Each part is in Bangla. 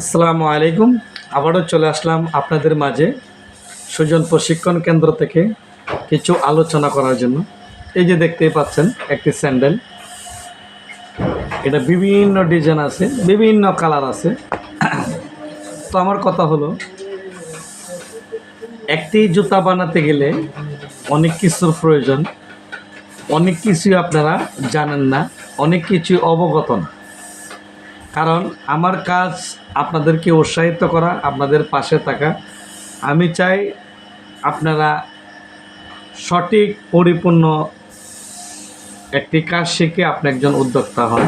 আসসালামু আলাইকুম। আবারও চলে আসলাম আপনাদের মাঝে সুজন প্রশিক্ষণ কেন্দ্র থেকে কিছু আলোচনা করার জন্য। এই যে দেখতেই পাচ্ছেন, একটি স্যান্ডেল। এটা বিভিন্ন ডিজাইন আছে, বিভিন্ন কালার আছে। তো আমার কথা হলো, একটি জুতা বানাতে গেলে অনেক কিছুর প্রয়োজন। অনেক কিছুই আপনারা জানেন না, অনেক কিছু অবগত না। কারণ আমার কাজ আপনাদেরকে উৎসাহিত করা, আপনাদের পাশে থাকা। আমি চাই আপনারা সঠিক, পরিপূর্ণ একটি কাজ শিখে আপনি একজন উদ্যোক্তা হন।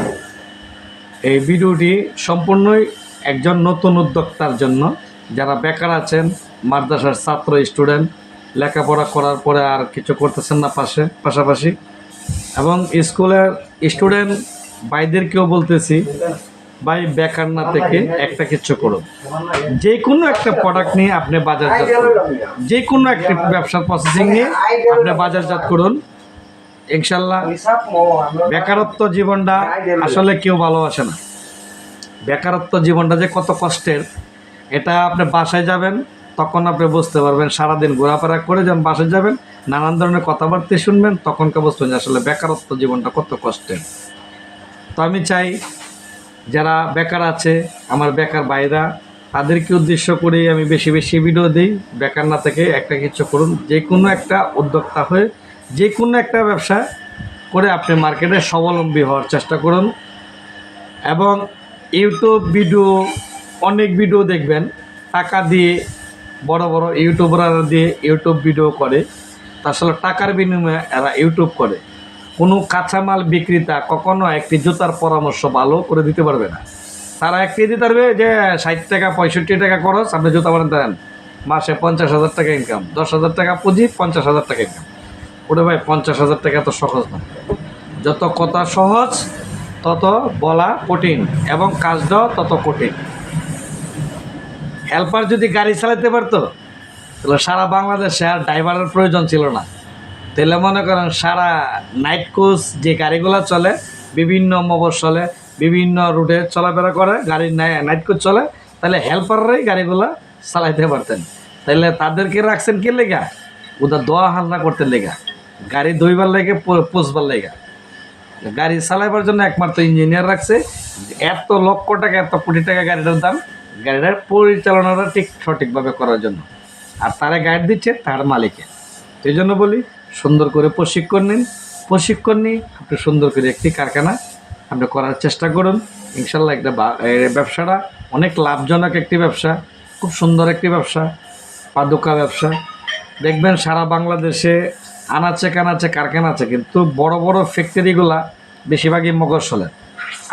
এই ভিডিওটি সম্পূর্ণই একজন নতুন উদ্যোক্তার জন্য। যারা বেকার আছেন, মাদ্রাসার ছাত্র, স্টুডেন্ট, লেখাপড়া করার পরে আর কিছু করতেছেন না পাশে, পাশাপাশি। এবং স্কুলের স্টুডেন্ট ভাইদেরকেও বলতেছি ভাই বেকার না থেকে একটা কিছু করুন। যে কোনো একটা প্রোডাক্ট নিয়ে আপনি বাজারজাত করুন। যে কোনো একটা ব্যবসার প্রসেসিং নিয়ে আপনি বাজারজাত করুন। ইনশাল্লাহ বেকারত্ব জীবনটা আসলে কেউ ভালোবাসে না। বেকারত্ব জীবনটা যে কত কষ্টের, এটা আপনি বাসায় যাবেন, তখন আপনি বুঝতে পারবেন সারাদিন ঘোরাফেরা করে যখন বাসায় যাবেন, নানান ধরনের কথাবার্তা শুনবেন তখনকে যে আসলে বেকারত্ব জীবনটা কত কষ্টের। তো আমি চাই যারা বেকার আছে, আমার বেকার ভাইরা, তাদেরকে উদ্দেশ্য করেই আমি বেশি বেশি ভিডিও দিই। বেকার না থেকে একটা কিছু করুন। যে কোনো একটা উদ্যোক্তা হয়ে যে কোনো একটা ব্যবসা করে আপনি মার্কেটে স্বাবলম্বী হওয়ার চেষ্টা করুন। এবং ইউটিউব ভিডিও অনেক ভিডিও দেখবেন। টাকা দিয়ে, বড় বড় ইউটিউবাররা দিয়ে ইউটিউব ভিডিও করে। তা আসলে টাকার বিনিময়ে এরা ইউটিউব করে। কোনো কাঁচামাল বিক্রেতা কখনো একটি জুতার পরামর্শ ভালো করে দিতে পারবে না। তারা একটি দিতে পারবে যে ষাট টাকা, পঁয়ষট্টি টাকা খরচ, আপনি জুতা বানাতে দেন মাসে পঞ্চাশ হাজার টাকা ইনকাম দশ হাজার টাকা পুঁজি, পঞ্চাশ হাজার টাকা ইনকাম ওরে ভাই, পঞ্চাশ হাজার টাকা তো সহজ না। যত কথা সহজ, তত বলা কঠিন এবং কাজটাও তত কঠিন। হেল্পার যদি গাড়ি চালাতে পারতো, তাহলে সারা বাংলাদেশে আর ড্রাইভারের প্রয়োজন ছিল না। তাহলে মনে করেন সারা নাইট কোচ যে গাড়িগুলো চলে, বিভিন্ন মফস্বলে, বিভিন্ন রুটে চলাফেরা করে, গাড়ির নাইট কোচ চলে, তাহলে হেল্পাররাই গাড়িগুলো চালাইতে পারতেন। তাহলে তাদেরকে রাখছেন কি লেগা? ওদের দোয়া হাল্লা করতে লেগা। গাড়ি ধুইবার লেগে পোষবার লেগা। গাড়ি চালাইবার জন্য একমাত্র ইঞ্জিনিয়ার রাখছে। এত লক্ষ টাকা, এত কোটি টাকা গাড়িটার দাম, গাড়িটার পরিচালনাটা ঠিক সঠিকভাবে করার জন্য। আর তারা গাইড দিচ্ছে তার মালিকে। সেই জন্য বলি সুন্দর করে প্রশিক্ষণ নিন। প্রশিক্ষণ নিয়ে আপনি সুন্দর করে একটি কারখানা আপনি করার চেষ্টা করুন। ইনশাল্লাহ একটা ব্যবসাটা অনেক লাভজনক একটি ব্যবসা, খুব সুন্দর একটি ব্যবসা, পাদুকা ব্যবসা। দেখবেন সারা বাংলাদেশে আনাচে কানাচে কারখানা আছে, কিন্তু বড় বড় ফ্যাক্টরিগুলা বেশিরভাগই মগজলে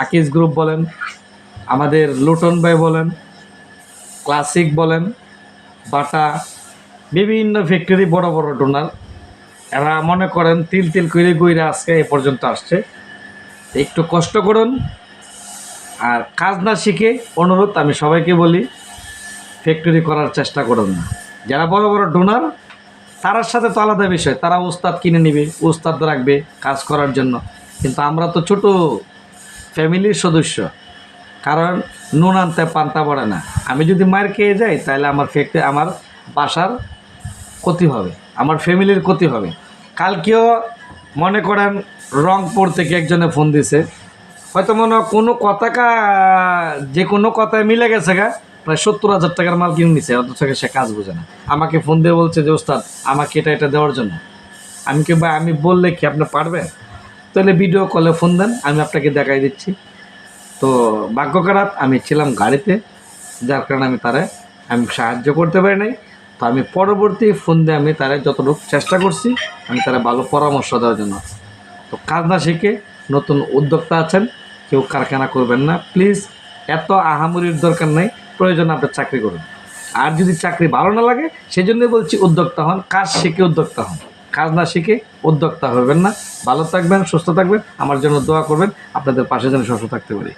আকিজ গ্রুপ বলেন, আমাদের লুটন ভাই বলেন, ক্লাসিক বলেন, বাটা, বিভিন্ন ফ্যাক্টরি বড় বড় ডোনার এরা মনে করেন তিল তিল করে গইরা আজকে এ পর্যন্ত আসছে। একটু কষ্ট করুন। আর কাজ না শিখে অনুরোধ আমি সবাইকে বলি ফ্যাক্টরি করার চেষ্টা করুন না। যারা বড় বড় ডোনার তারার সাথে তো আলাদা বিষয়। তারা ওস্তাদ কিনে নিবে উস্তাদ রাখবে কাজ করার জন্য। কিন্তু আমরা তো ছোট ফ্যামিলির সদস্য। কারণ নুন আনতে পান্তা পড়ে না। আমি যদি মার খেয়ে যাই, তাহলে আমার ফ্যাক্টরি আমার বাসার ক্ষতি হবে, আমার ফ্যামিলির ক্ষতি হবে। কালকেও মনে করেন রংপুর থেকে একজনে ফোন দিছে। হয়তো মনে হয় কোনো কথা কা, যে কোনো কথায় মিলে গেছে গা, প্রায় সত্তর হাজার টাকার মাল কিনে নিছে, অথচ সে কাজ বোঝে না। আমাকে ফোন দিয়ে বলছে যে, ওস্তাদ, আমাকে এটা এটা দেওয়ার জন্য। আমি কি, ভাই, আমি বললে কি আপনি পারবেন? তাহলে ভিডিও কলে ফোন দেন, আমি আপনাকে দেখাই দিচ্ছি। তো ভাগ্য খারাপ, আমি ছিলাম গাড়িতে, যার কারণে আমি তারা, আমি সাহায্য করতে পারি নাই। তো আমি পরবর্তী ফোন দিয়ে আমি তারে যতটুকু চেষ্টা করছি, আমি তারা ভালো পরামর্শ দেওয়ার জন্য। তো কাজ না শিখে নতুন উদ্যোক্তা আছেন, কেউ কারখানা করবেন না। প্লিজ, এত আহামরির দরকার নেই, প্রয়োজন আপনার চাকরি করুন। আর যদি চাকরি ভালো না লাগে সেই জন্যই বলছি উদ্যোক্তা হন, কাজ শিখে উদ্যোক্তা হন। কাজ না শিখে উদ্যোক্তা হবেন না। ভালো থাকবেন, সুস্থ থাকবেন, আমার জন্য দোয়া করবেন, আপনাদের পাশে যেন সুস্থ থাকতে পারি।